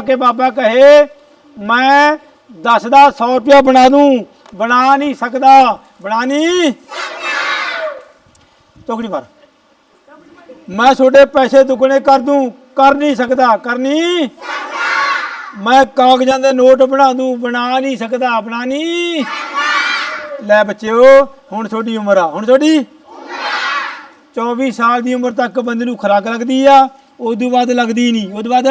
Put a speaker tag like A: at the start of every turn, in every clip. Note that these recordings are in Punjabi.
A: ਕੇ ਬਾਬਾ ਕਹੇ, ਮੈਂ 10 ਦਾ 100 ਰੁਪਇਆ ਬਣਾ ਦੂੰ। ਬਣਾ ਨਹੀਂ ਸਕਦਾ। ਬਣਾ ਨਹੀਂ ਤੋਕੜੀ ਮਾਰ ਮੈਂ ਤੁਹਾਡੇ ਪੈਸੇ ਦੁੱਗਣੇ ਕਰ ਦੂੰ। ਕਰ ਨਹੀਂ ਸਕਦਾ। ਕਰ ਮੈਂ ਕਾਗਜ਼ਾਂ ਦੇ ਨੋਟ ਬਣਾ ਦੂੰ। ਬਣਾ ਨਹੀਂ ਸਕਦਾ। ਬਣਾ ਨਹੀਂ ਲੈ ਬੱਚਿਓ, ਹੁਣ ਤੁਹਾਡੀ ਉਮਰ ਆ। ਹੁਣ ਤੁਹਾਡੀ 24 ਸਾਲ ਦੀ ਉਮਰ ਤੱਕ ਬੰਦੇ ਨੂੰ ਖੁਰਾਕ ਲੱਗਦੀ ਆ। ਉਦੋਂ ਬਾਅਦ ਲੱਗਦੀ ਨਹੀਂ ਉਦੋਂ ਬਾਅਦ?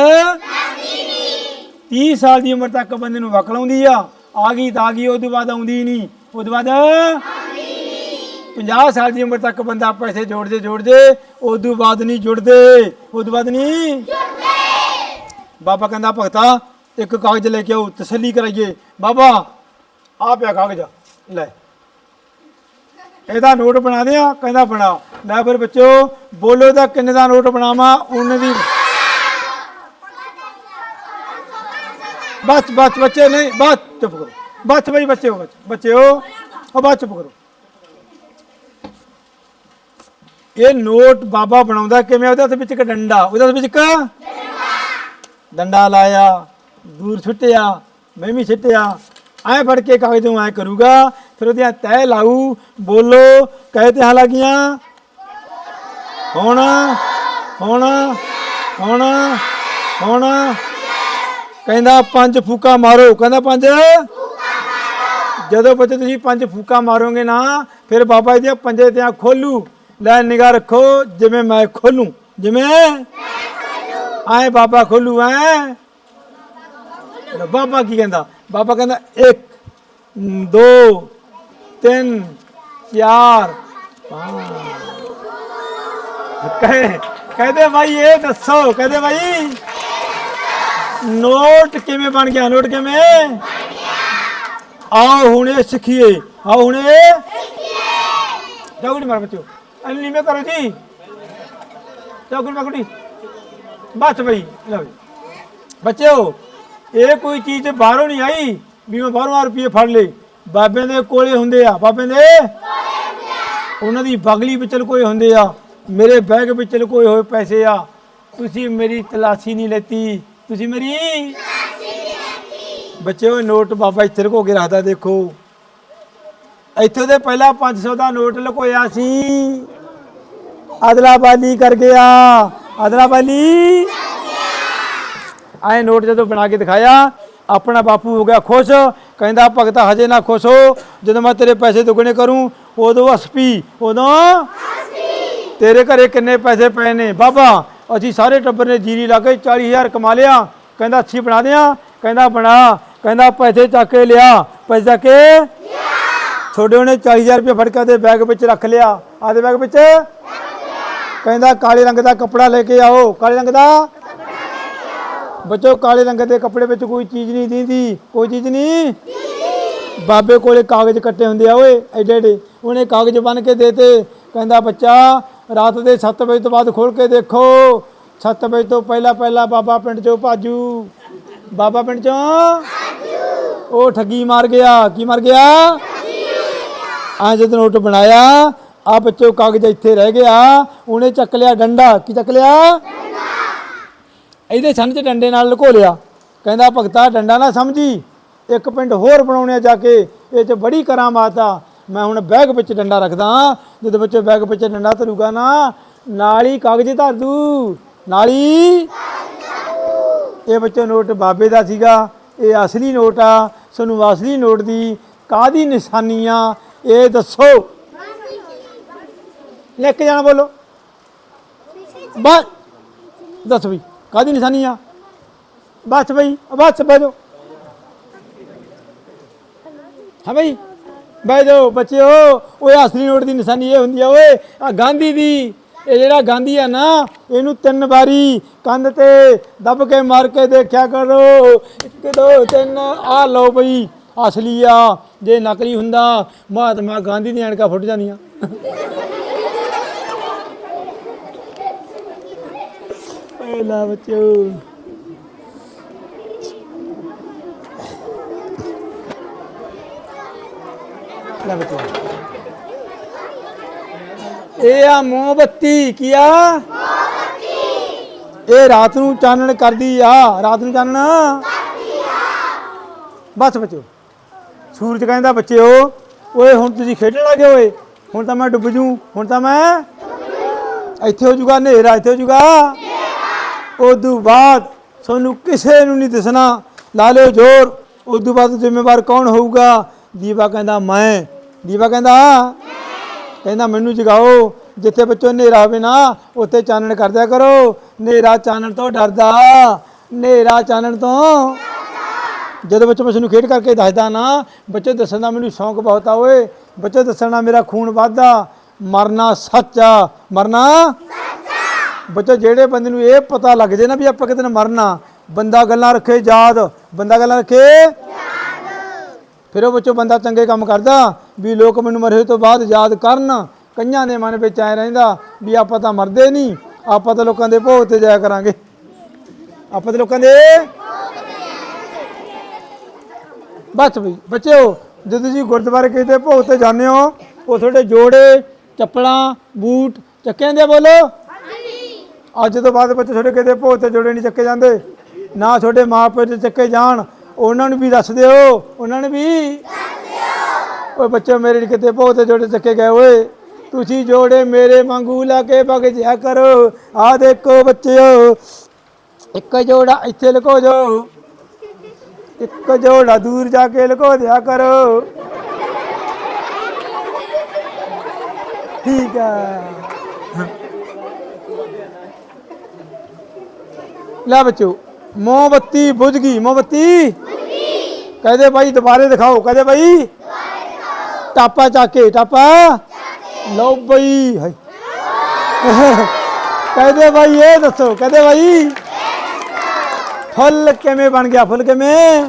A: 30 ਸਾਲ ਦੀ ਉਮਰ ਤੱਕ ਬੰਦੇ ਨੂੰ ਵਕਲ ਆਉਂਦੀ ਆ ਆ ਗਈ ਤਾਂ ਆ ਗਈ ਉਦੋਂ ਬਾਅਦ ਆਉਂਦੀ ਨਹੀਂ ਉਦੋਂ ਬਾਅਦ 50 ਸਾਲ ਦੀ ਉਮਰ ਤੱਕ ਬੰਦਾ ਪੈਸੇ ਜੋੜਦੇ ਜੋੜਦੇ ਉਦੋਂ ਬਾਅਦ ਨਹੀਂ ਜੁੜਦੇ ਉਦੋਂ ਬਾਅਦ ਨਹੀਂ ਬਾਬਾ ਕਹਿੰਦਾ, ਭਗਤਾ, ਇੱਕ ਕਾਗਜ਼ ਲੈ ਕੇ ਆਓ, ਤਸੱਲੀ ਕਰਾਈਏ। ਬਾਬਾ ਆ ਪਿਆ ਕਾਗਜ਼, ਲੈ। ਇਹਦਾ ਨੋਟ ਬਣਾ ਦਿਆਂ, ਕਹਿੰਦਾ ਬਣਾ। ਲੈ ਫਿਰ ਬੱਚੋ ਬੋਲੋ ਦਾ ਕਿੰਨੇ ਦਾ ਨੋਟ ਬਣਾਵਾਂ, ਉਹਨੇ ਦੀ ਬਸ ਬਸ, ਬੱਚੇ ਨਹੀਂ, ਬਸ, ਚੁੱਪ ਕਰੋ। ਬਸ ਬਈ ਬੱਚੇ ਹੋ ਬੱਚੇ ਹੋ, ਉਹ ਬਸ ਚੁੱਪ ਕਰੋ। ਇਹ ਨੋਟ ਬਾਬਾ ਬਣਾਉਂਦਾ ਕਿਵੇਂ ਉਹਦੇ ਹੱਥ ਵਿੱਚ ਇੱਕ ਡੰਡਾ, ਉਹਦੇ ਹੱਥ ਵਿੱਚ ਇੱਕ ਡੰਡਾ ਲਾਇਆ, ਦੂਰ ਛੁੱਟਿਆ ਮੈਂ ਵੀ ਛੁੱਟਿਆ ਐ ਫੜ ਕੇ ਕਾਗਜ਼ ਨੂੰ ਐ ਕਰੂਗਾ, ਫਿਰ ਉਹਦੀਆਂ ਤਹਿ ਲਾਊ, ਬੋਲੋ, ਕਹੇ ਤੇ ਲੱਗੀਆਂ ਹੁਣ ਹੁਣ ਹੁਣ ਹੁਣ ਕਹਿੰਦਾ ਪੰਜ ਫੂਕਾ ਮਾਰੋ, ਕਹਿੰਦਾ ਪੰਜ? ਜਦੋਂ ਬੱਚੇ ਤੁਸੀਂ ਪੰਜ ਫੂਕਾ ਮਾਰੋਗੇ ਨਾ, ਫਿਰ ਬਾਬਾ ਜੀ ਦੇ ਪੰਜੇ ਤੇ ਖੋਲੂ। ਲੈ ਨਿਗਾਹ ਰੱਖੋ, ਜਿਵੇਂ ਮੈਂ ਖੋਲੂ। ਜਿਵੇਂ? ਆਏ ਬਾਬਾ ਖੋਲੂ, ਐ। ਬਾਬਾ ਕੀ ਕਹਿੰਦਾ? ਬਾਬਾ ਕਹਿੰਦਾ 1 2 3 4 ਕਹੇ, ਕਹਦੇ ਭਾਈ ਇਹ ਦੱਸੋ, ਕਹਦੇ ਭਾਈ ਨੋਟ ਕਿਵੇਂ ਬਣ ਗਿਆ, ਨੋਟ ਕਿਵੇਂ? ਆਓ ਹੁਣ ਇਹ ਸਿੱਖੀਏ, ਆਓ ਹੁਣ। ਇਹ ਜਾਗੜੀ ਮਾਰ ਬੱਚੋ ਅੰਨੀ ਮੈਂ ਕਰੋ ਜੀ। ਜਾਗੜੀ ਮਗੜੀ ਬਸ ਬਈ, ਲਓ ਬੱਚਿਓ, ਇਹ ਕੋਈ ਚੀਜ਼ ਬਾਹਰੋਂ ਨਹੀਂ ਆਈ ਵੀ ਮੈਂ ਬਾਹਰੋਂ ਆ ਰੁਪਏ ਫੜ ਲਏ। ਬਾਬੇ ਦੇ ਕੋਲੇ ਹੁੰਦੇ ਆ ਬਾਬੇ ਦੇ? ਉਹਨਾਂ ਦੀ ਬਗਲੀ ਵਿੱਚ ਕੋਈ ਹੁੰਦੇ ਆ। ਮੇਰੇ ਬੈਗ ਵਿੱਚ ਕੋਈ ਹੋਏ ਪੈਸੇ ਆ। ਤੁਸੀਂ ਮੇਰੀ ਤਲਾਸ਼ੀ ਨਹੀਂ ਲੈਤੀ। ਤੁਸੀਂ ਮੇਰੀ? ਬੱਚਿਓ ਨੋਟ ਬਾਬਾ ਇੱਥੇ ਲੁਕੋ ਕੇ ਰੱਖਦਾ ਦੇਖੋ। ਇੱਥੇ ਦੇ ਪਹਿਲਾਂ 500 ਦਾ ਨੋਟ ਲੁਕੋਇਆ ਸੀ। ਅਦਲਾਬਾਦੀ ਕਰ ਗਿਆ। ਅਦਲਾਬਾਦੀ? ਆਏ ਨੋਟ ਜਦੋਂ ਬਣਾ ਕੇ ਦਿਖਾਇਆ, ਆਪਣਾ ਬਾਪੂ ਹੋ ਗਿਆ ਖੁਸ਼। ਕਹਿੰਦਾ, ਭਗਤਾ ਹਜੇ ਨਾ ਖੁਸ਼ ਹੋ। ਜਦੋਂ ਮੈਂ ਤੇਰੇ ਪੈਸੇ ਦੁੱਗਣੇ ਕਰੂੰ, ਉਦੋਂ ਹਸਪੀ ਉਦੋਂ ਤੇਰੇ ਘਰੇ ਕਿੰਨੇ ਪੈਸੇ ਪਏ ਨੇ? ਬਾਬਾ ਅਸੀਂ ਸਾਰੇ ਟੱਬਰ ਨੇ ਜੀਰੀ ਲਾ ਕੇ 40000 ਕਮਾ ਲਿਆ। ਕਹਿੰਦਾ, ਅੱਛੀ ਬਣਾ ਦਿਆਂ? ਕਹਿੰਦਾ, ਬਣਾ। ਕਹਿੰਦਾ, ਪੈਸੇ ਚੱਕ ਕੇ ਲਿਆ। ਪੈਸੇ ਚੱਕ ਕੇ ਤੁਹਾਡੇ ਉਹਨੇ 40000 ਰੁਪਏ ਫੜ ਕੇ ਉਹਦੇ ਬੈਗ ਵਿੱਚ ਰੱਖ ਲਿਆ। ਆਦੇ ਬੈਗ ਵਿੱਚ? ਕਹਿੰਦਾ, ਕਾਲੇ ਰੰਗ ਦਾ ਕੱਪੜਾ ਲੈ ਕੇ ਆਓ। ਕਾਲੇ ਰੰਗ ਦਾ? ਬੱਚੋ, ਕਾਲੇ ਰੰਗ ਦੇ ਕੱਪੜੇ ਵਿੱਚ ਕੋਈ ਚੀਜ਼ ਨਹੀਂ ਦਿੰਦੀ। ਕੋਈ ਚੀਜ਼ ਨਹੀਂ ਬਾਬੇ ਕੋਲੇ ਕਾਗਜ਼ ਕੱਟੇ ਹੁੰਦੇ ਆ, ਓਏ ਐਡੇ ਐਡੇ ਉਹਨੇ ਕਾਗਜ਼ ਬਨ ਕੇ ਦੇਤੇ ਕਹਿੰਦਾ, ਬੱਚਾ ਰਾਤ ਦੇ 7 ਵਜੇ ਤੋਂ ਬਾਅਦ ਖੋਲ ਕੇ ਦੇਖੋ। 7 ਵਜੇ ਤੋਂ ਪਹਿਲਾਂ ਪਹਿਲਾਂ ਬਾਬਾ ਪਿੰਡ ਚੋਂ ਭਾਜੂ। ਬਾਬਾ ਪਿੰਡ ਚੋਂ ਉਹ ਠੱਗੀ ਮਾਰ ਗਿਆ। ਕੀ ਮਾਰ ਗਿਆ? ਆ ਜਦੋਂ ਨੋਟ ਬਣਾਇਆ। ਆ ਬੱਚੋ ਕਾਗਜ਼ ਇੱਥੇ ਰਹਿ ਗਿਆ। ਉਹਨੇ ਚੱਕ ਲਿਆ ਡੰਡਾ। ਕੀ ਚੱਕ ਲਿਆ? ਇਹਦੇ ਸੰਨ ਚ ਡੰਡੇ ਨਾਲ ਲੁਕੋ ਲਿਆ। ਕਹਿੰਦਾ ਭਗਤਾ, ਡੰਡਾ ਨਾ ਸਮਝੀ। ਇੱਕ ਪਿੰਡ ਹੋਰ ਬਣਾਉਣੇ ਜਾ ਕੇ। ਇਹ ਚ ਬੜੀ ਕਰਾਮਾਤ ਆ ਮੈਂ ਹੁਣ ਬੈਗ ਵਿੱਚ ਡੰਡਾ ਰੱਖਦਾ ਜਦੋਂ ਬੱਚੇ ਬੈਗ ਵਿੱਚ ਡੰਡਾ ਧਰੂਗਾ ਨਾ, ਨਾਲ ਹੀ ਕਾਗਜ਼ ਧਰ ਦੂ, ਨਾਲ। ਹੀ ਇਹ ਬੱਚੋ ਨੋਟ ਬਾਬੇ ਦਾ ਸੀਗਾ, ਇਹ ਅਸਲੀ ਨੋਟ ਆ, ਸਾਨੂੰ ਅਸਲੀ ਨੋਟ ਦੀ ਕਾਦੀ ਨਿਸ਼ਾਨੀ ਆ, ਇਹ ਦੱਸੋ। ਲੈ ਕੇ ਜਾਣਾ ਬੋਲੋ। ਬਸ, ਦੱਸ ਬਈ ਕਾਦੀ ਨਿਸ਼ਾਨੀ ਆ? ਬਸ ਬਈ, ਬਸ ਬਹਿ ਹਾਂ ਬਈ। ਬਹਿ ਜਾਓ ਬੱਚਿਓ, ਓਏ ਅਸਲੀ ਨੋਟ ਦੀ ਨਿਸ਼ਾਨੀ ਇਹ ਹੁੰਦੀ ਆ, ਓਏ ਆ ਗਾਂਧੀ ਦੀ, ਇਹ ਜਿਹੜਾ ਗਾਂਧੀ ਆ ਨਾ, ਇਹਨੂੰ ਤਿੰਨ ਵਾਰੀ ਕੰਧ ਤੇ ਦੱਬ ਕੇ ਮਾਰ ਕੇ ਦੇਖਿਆ ਕਰੋ। ਇੱਕ, ਦੋ, ਤਿੰਨ ਆ ਲਓ ਬਈ, ਅਸਲੀ ਆ, ਜੇ ਨਕਲੀ ਹੁੰਦਾ, ਮਹਾਤਮਾ ਗਾਂਧੀ ਦੀਆਂ ਐਨਕਾਂ ਫੁੱਟ ਜਾਂਦੀਆਂ। ਓਏ ਲਾ ਬੱਚਿਓ। ਲੈ ਬੱਚਿਓ। ਇਹ ਆ ਮੋਮਬੱਤੀ, ਕੀ ਆ? ਇਹ ਰਾਤ ਨੂੰ ਚਾਨਣ ਕਰਦੀ ਆ। ਰਾਤ ਨੂੰ ਚਾਨਣ? ਬਸ ਬੱਚਿਓ, ਸੂਰਜ ਕਹਿੰਦਾ, ਬੱਚਿਓ, ਓਏ, ਹੁਣ ਤੁਸੀਂ ਖੇਡਣ ਲੱਗੇ ਓਏ। ਹੁਣ ਤਾਂ ਮੈਂ ਡੁੱਬ ਜੂ, ਹੁਣ ਤਾਂ ਮੈਂ ਇੱਥੇ ਹੋ ਜੂਗਾ, ਹਨੇਰਾ ਇੱਥੇ ਹੋ ਜੂਗਾ। ਉਦੋਂ ਬਾਅਦ ਤੁਹਾਨੂੰ ਕਿਸੇ ਨੂੰ ਨਹੀਂ ਦਿਸਣਾ। ਲਾ ਲਿਓ ਜ਼ੋਰ। ਉਦੋਂ ਬਾਅਦ ਜ਼ਿੰਮੇਵਾਰ ਕੌਣ ਹੋਊਗਾ? ਦੀਵਾ ਕਹਿੰਦਾ, ਮੈਂ। ਦੀਵਾ ਕਹਿੰਦਾ ਕਹਿੰਦਾ ਮੈਨੂੰ ਜਗਾਓ, ਜਿੱਥੇ ਬੱਚੋ ਹਨੇਰਾ ਹੋਵੇ ਨਾ, ਉੱਥੇ ਚਾਨਣ ਕਰਦਿਆ ਕਰੋ। ਹਨੇਰਾ ਚਾਨਣ ਤੋਂ ਡਰਦਾ, ਹਨੇਰਾ ਚਾਨਣ ਤੋਂ ਜਦੋਂ ਬੱਚੇ ਮੈਂ ਖੇਡ ਕਰਕੇ ਦੱਸਦਾ ਨਾ, ਬੱਚੇ ਦੱਸਣ ਦਾ ਮੈਨੂੰ ਸ਼ੌਂਕ ਬਹੁਤ ਆ ਓਏ। ਬੱਚੇ ਦੱਸਣ ਨਾਲ ਮੇਰਾ ਖੂਨ ਵੱਧਦਾ। ਮਰਨਾ ਸੱਚ ਆ, ਮਰਨਾ ਬੱਚੇ ਜਿਹੜੇ ਬੰਦੇ ਨੂੰ ਇਹ ਪਤਾ ਲੱਗ ਜੇ ਨਾ ਵੀ ਆਪਾਂ ਕਿਤੇ ਨਾ ਮਰਨਾ, ਬੰਦਾ ਗੱਲਾਂ ਰੱਖੇ ਯਾਦ, ਬੰਦਾ ਗੱਲਾਂ ਰੱਖੇ ਫਿਰ ਉਹ ਵਿੱਚੋਂ ਬੰਦਾ ਚੰਗੇ ਕੰਮ ਕਰਦਾ, ਵੀ ਲੋਕ ਮੈਨੂੰ ਮਰੇ ਤੋਂ ਬਾਅਦ ਯਾਦ ਕਰਨ, ਕਈਆਂ ਦੇ ਮਨ ਵਿੱਚ ਐ ਰਹਿੰਦਾ ਵੀ ਆਪਾਂ ਤਾਂ ਮਰਦੇ ਨਹੀਂ, ਆਪਾਂ ਤਾਂ ਲੋਕਾਂ ਦੇ ਭੋਗ ਤੇ ਜਾਇਆ ਕਰਾਂਗੇ। ਆਪਾਂ ਤਾਂ ਲੋਕਾਂ ਦੇ ਬਸ ਬਈ, ਬੱਚਿਓ, ਜਦੋਂ ਤੁਸੀਂ ਗੁਰਦੁਆਰੇ ਕਿਸੇ ਭੋਗ ਤੇ ਜਾਂਦੇ ਹੋ, ਉਹ ਤੁਹਾਡੇ ਜੋੜੇ, ਚੱਪਲਾਂ, ਬੂਟ ਚੱਕੇ ਜਾਂਦੇ ਆ ਬੋਲੋ? ਅੱਜ ਤੋਂ ਬਾਅਦ ਬੱਚੇ ਤੁਹਾਡੇ ਕਿਤੇ ਭੋਗ ਤੇ ਜੋੜੇ ਨਹੀਂ ਚੱਕੇ ਜਾਂਦੇ, ਨਾ ਤੁਹਾਡੇ ਮਾਪੇ ਤੇ ਚੱਕੇ ਜਾਣ ਉਹਨਾਂ ਨੂੰ ਵੀ ਦੱਸ ਦਿਓ, ਉਹਨਾਂ ਨੇ ਵੀ ਦੱਸ ਓਏ ਬੱਚੇ ਮੇਰੇ ਨੀ ਕਿਤੇ ਭੋਗ ਜੋੜੇ ਚੱਕੇ ਗਏ ਓਏ। ਤੁਸੀਂ ਜੋੜੇ ਮੇਰੇ ਵਾਂਗੂ ਲਾ ਕੇ ਵਗ ਜਿਆ ਕਰੋ। ਆ ਦੇਖੋ ਬੱਚਿਓ, ਇੱਕ ਜੋੜਾ ਇੱਥੇ ਲਕੋ ਜੋ। ਇੱਕ ਜੋੜਾ ਦੂਰ ਜਾ ਕੇ ਲਕੋ ਦਿਆ ਕਰੋ। ਠੀਕ ਹੈ ਲੈ ਬੱਚੋ ਮੋਮਬੱਤੀ ਬੁਝ ਗਈ ਮੋਮਬੱਤੀ? ਕਹਦੇ ਭਾਈ ਦੁਬਾਰੇ ਦਿਖਾਓ, ਕਹਦੇ ਭਾਈ ਟਾਪਾ ਚਾਕੇ ਟਾਪਾ? ਲਓ ਬਈ, ਹਾਏ। ਕਹਦੇ ਭਾਈ ਇਹ ਦੱਸੋ, ਕਹਦੇ ਭਾਈ ਫੁੱਲ ਕਿਵੇਂ ਬਣ ਗਿਆ, ਫੁੱਲ ਕਿਵੇਂ?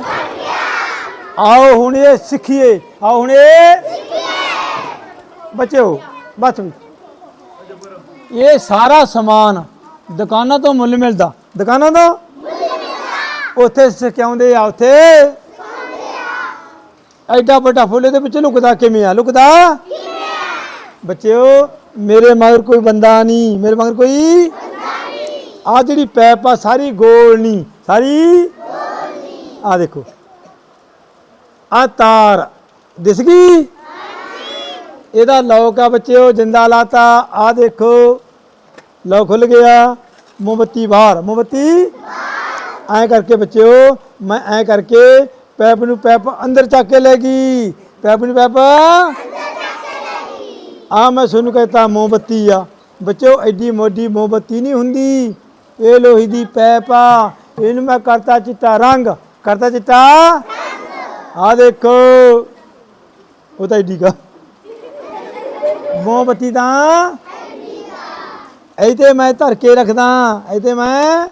A: ਆਓ ਹੁਣ ਇਹ ਸਿੱਖੀਏ, ਆਓ ਹੁਣ ਇਹ ਬੱਚਿਓ, ਬਸ ਇਹ ਸਾਰਾ ਸਮਾਨ ਦੁਕਾਨਾਂ ਤੋਂ ਮੁੱਲ ਮਿਲਦਾ। ਦੁਕਾਨਾਂ ਤੋਂ? ਉੱਥੇ ਸਿਖਾਉਂਦੇ ਆ ਉੱਥੇ? ਐਡਾ ਵੱਡਾ ਫੁੱਲ ਇਹਦੇ ਵਿੱਚ ਲੁਕਦਾ ਕਿਵੇਂ ਆ? ਲੁਕਦਾ? ਬੱਚਿਓ, ਮੇਰੇ ਮਗਰ ਕੋਈ ਬੰਦਾ ਨਹੀਂ। ਮੇਰੇ ਮਗਰ ਕੋਈ ਆ ਜਿਹੜੀ ਪੈਪ ਆ, ਸਾਰੀ ਗੋਲ ਨਹੀਂ ਸਾਰੀ ਆ ਦੇਖੋ। ਆ ਤਾਰ। ਦਿਸ ਗਈ? ਇਹਦਾ ਲੌਕ ਆ ਬੱਚਿਓ, ਜਿੰਦਾ ਲਾਤਾ। ਆ ਦੇਖੋ। ਲੌਕ ਖੁੱਲ ਗਿਆ। ਮੋਮਬੱਤੀ ਬਾਹਰ। ਮੋਮਬੱਤੀ ਐ ਕਰਕੇ ਬੱਚਿਓ, ਮੈਂ ਐ ਕਰਕੇ ਪੈਪ ਨੂੰ ਪੈਪ ਅੰਦਰ ਚੱਕ ਕੇ ਲੈ ਗਈ। ਪੈਪ ਨੂੰ ਪੈਪ ਆ ਮੈਂ ਤੁਹਾਨੂੰ ਕਹਤਾ, ਮੋਮਬੱਤੀ ਆ। ਬੱਚਿਓ, ਐਡੀ ਮੋਡੀ ਮੋਮਬੱਤੀ ਨਹੀਂ ਹੁੰਦੀ। ਇਹ ਲੋਹੀ ਦੀ ਪੈਪ ਆ। ਇਹਨੂੰ ਮੈਂ ਕਰਤਾ ਚਿੱਟਾ ਰੰਗ। ਕਰਤਾ ਚਿੱਟਾ ਆ ਦੇਖੋ। ਉਹ ਤਾਂ ਐਡੀ ਕਾ ਮੋਮਬੱਤੀ ਤਾਂ ਇੱਥੇ ਮੈਂ ਧਰ ਕੇ ਰੱਖਦਾ। ਇੱਥੇ ਮੈਂ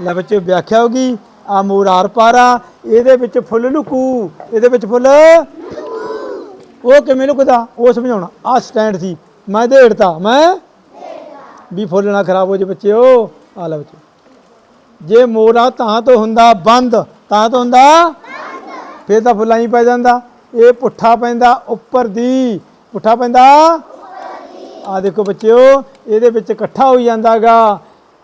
A: ਲੈ ਬੱਚੇ, ਵਿਆਖਿਆ ਹੋ ਗਈ। ਆ ਮੋਰ ਆਰ ਪਾਰਾ, ਇਹਦੇ ਵਿੱਚ ਫੁੱਲ ਲੁਕੂ। ਇਹਦੇ ਵਿੱਚ ਫੁੱਲ? ਉਹ ਕਿਵੇਂ ਲੁਕਦਾ? ਉਹ ਸਮਝਾਉਣਾ। ਆ ਸਟੈਂਡ ਸੀ। ਮੈਂ ਦੇੜਤਾ। ਮੈਂ ਵੀ ਫੁੱਲ ਨਾ ਖਰਾਬ ਹੋ ਜੇ ਬੱਚਿਓ। ਆ ਲੈ ਬੱਚੇ। ਜੇ ਮੋਰਾ ਤਾਂ ਤੋਂ ਹੁੰਦਾ ਬੰਦ। ਤਾਂ ਤੋਂ ਹੁੰਦਾ ਫੇਰ ਤਾਂ ਫੁੱਲਾਂ ਹੀ ਪੈ ਜਾਂਦਾ। ਇਹ ਪੁੱਠਾ ਪੈਂਦਾ ਉੱਪਰ ਦੀ। ਪੁੱਠਾ ਪੈਂਦਾ ਆ ਦੇਖੋ ਬੱਚਿਓ, ਇਹਦੇ ਵਿੱਚ ਇਕੱਠਾ ਹੋਈ ਜਾਂਦਾਗਾ।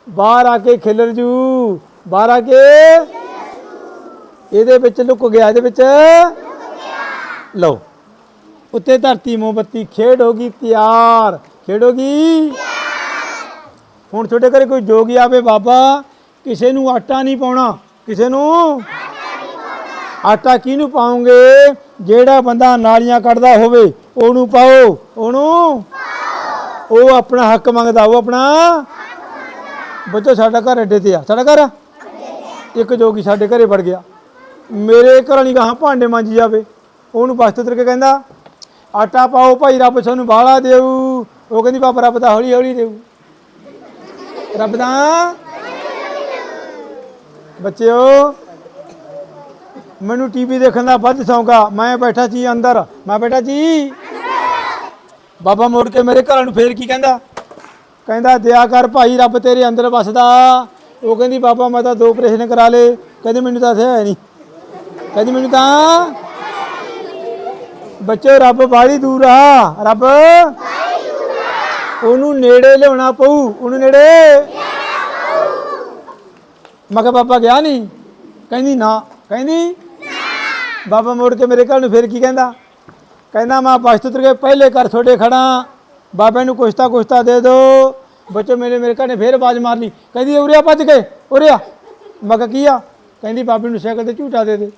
A: ਬਾਹਰ ਆ ਕੇ ਖਿਲਰ ਜੂ। ਬਾਹਰ ਆ ਕੇ। ਇਹਦੇ ਵਿੱਚ ਲੁਕ ਗਿਆ, ਇਹਦੇ ਵਿੱਚ। ਲਓ। ਉੱਤੇ ਧਰਤੀ ਮੋਮਬੱਤੀ, ਖੇਡ ਹੋ ਗਈ ਤਿਆਰ। ਖੇਡ ਹੋ ਗਈ। ਹੁਣ ਤੁਹਾਡੇ ਘਰੇ ਕੋਈ ਜੋਗੀ ਆਵੇ ਬਾਬਾ, ਕਿਸੇ ਨੂੰ ਆਟਾ ਨਹੀਂ ਪਾਉਣਾ। ਕਿਸੇ ਨੂੰ ਆਟਾ ਕਿਹਨੂੰ ਪਾਉਂਗੇ ਜਿਹੜਾ ਬੰਦਾ ਨਾਲੀਆਂ ਕੱਢਦਾ ਹੋਵੇ, ਉਹਨੂੰ ਪਾਓ। ਉਹਨੂੰ ਉਹ ਆਪਣਾ ਹੱਕ ਮੰਗਦਾ, ਉਹ ਆਪਣਾ ਬੱਚਾ ਸਾਡਾ ਘਰ ਅੱਡੇ ਤੇ ਆ। ਸਾਡਾ ਘਰ ਆ? ਇੱਕ ਜੋਗੀ ਸਾਡੇ ਘਰੇ ਵੜ ਗਿਆ। ਮੇਰੇ ਘਰਾਂ ਵਾਲੀ ਗਾਹਾਂ ਭਾਂਡੇ ਮਾਂਜੀ ਜਾਵੇ। ਉਹਨੂੰ ਬਸਤ ਉਤਰ ਕੇ ਕਹਿੰਦਾ, ਆਟਾ ਪਾਓ ਭਾਈ, ਰੱਬ ਸਾਨੂੰ ਬਾਹਲਾ ਦੇਊ। ਉਹ ਕਹਿੰਦੀ, ਬਾਬਾ, ਰੱਬ ਦਾ ਹੌਲੀ ਹੌਲੀ ਦੇਊ। ਰੱਬ ਦਾ? ਬੱਚਿਓ, ਮੈਨੂੰ ਟੀਵੀ ਦੇਖਣ ਦਾ ਵੱਧ ਸੌਂਕਾ ਮੈਂ ਬੈਠਾ ਸੀ ਅੰਦਰ। ਮੈਂ ਬੈਠਾ ਜੀ ਬਾਬਾ ਮੁੜ ਕੇ ਮੇਰੇ ਘਰਾਂ ਨੂੰ ਫੇਰ ਕੀ ਕਹਿੰਦਾ? ਕਹਿੰਦਾ ਦਿਆ ਕਰ ਭਾਈ, ਰੱਬ ਤੇਰੇ ਅੰਦਰ ਵਸਦਾ। ਉਹ ਕਹਿੰਦੀ, ਬਾਬਾ, ਮੈਂ ਤਾਂ ਦੋ ਆਪਰੇਸ਼ਨ ਕਰਾ ਲੇ ਕਹਿੰਦੀ, ਮੈਨੂੰ ਤਾਂ ਇੱਥੇ ਹੈ ਨਹੀਂ ਕਹਿੰਦੀ, ਮੈਨੂੰ ਤਾਂ ਬੱਚੇ, ਰੱਬ ਬਾਹਲੀ ਦੂਰ ਆ। ਰੱਬ ਉਹਨੂੰ ਨੇੜੇ ਲਿਆਉਣਾ ਪਊ। ਉਹਨੂੰ ਨੇੜੇ ਮੈਂ ਕਿਹਾ, ਬਾਬਾ, ਗਿਆ ਨਹੀਂ ਕਹਿੰਦੀ, ਨਾ। ਕਹਿੰਦੀ, ਬਾਬਾ, ਮੋੜ ਕੇ ਮੇਰੇ ਘਰ ਨੂੰ ਫਿਰ ਕੀ ਕਹਿੰਦਾ? ਕਹਿੰਦਾ, ਮੈਂ ਬਸ ਤੋਂ ਉਤਰ ਕੇ ਪਹਿਲੇ ਘਰ ਤੁਹਾਡੇ ਖੜਾ ਬਾਬੇ ਨੂੰ ਕੁਛ ਤਾਂ ਕੁਛ ਤਾਂ ਦੇ ਦੋ। ਬੱਚੇ, ਮੇਰੇ ਮੇਰੇ ਘਰ ਨੇ ਫੇਰ ਆਵਾਜ਼ ਮਾਰ ਲਈ। ਕਹਿੰਦੀ ਉਰਿਆ ਭੱਜ ਕੇ। ਉਰਿਆ ਮੈਂ ਕਿਹਾ, ਕੀ ਆ? ਕਹਿੰਦੀ, ਬਾਬੇ ਨੂੰ ਸਾਈਕਲ ਤੇ ਝੂਟਾ ਦੇ ਦੇ।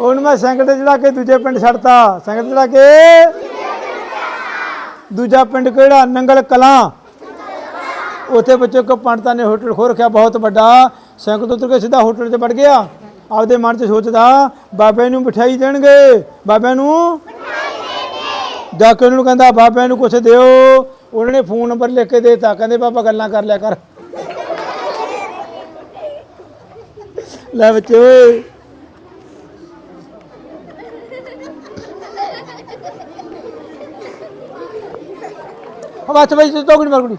A: ਉਹਨੂੰ ਮੈਂ ਸਾਈਕਲ ਤੇ ਚੜਾ ਕੇ ਦੂਜੇ ਪਿੰਡ ਛੱਡਤਾ। ਸਾਈਕਲ ਚੜਾ ਕੇ। ਦੂਜਾ ਪਿੰਡ ਕਿਹੜਾ? ਨੰਗਲ ਕਲਾਂ। ਉੱਥੇ ਬੱਚੇ ਕੋ ਪੰਡਤਾਂ ਨੇ ਹੋਟਲ ਖੋ ਰੱਖਿਆ, ਬਹੁਤ ਵੱਡਾ। ਸਾਈਕਲ ਤੋਂ ਉਤਰ ਕੇ ਸਿੱਧਾ ਹੋਟਲ 'ਚ ਵੜ ਗਿਆ। ਆਪਦੇ ਮਨ 'ਚ ਸੋਚਦਾ ਬਾਬੇ ਨੂੰ ਮਠਿਆਈ ਦੇਣਗੇ, ਬਾਬਿਆਂ ਨੂੰ ਜਾ ਕੇ ਉਹਨਾਂ ਨੂੰ ਕਹਿੰਦਾ, ਬਾਬਿਆਂ ਨੂੰ ਕੁਛ ਦਿਓ। ਉਹਨਾਂ ਨੇ ਫੋਨ ਨੰਬਰ ਲਿਖ ਕੇ ਦੇਤਾ, ਕਹਿੰਦੇ, ਬਾਬਾ, ਗੱਲਾਂ ਕਰ ਲਿਆ ਕਰ। ਲੈ ਬੱਚੇ ਓਏ। ਉਹ ਬੱਚ ਬਈ ਚੌਕੜੀ ਮਾਰ ਕੁੜੀ।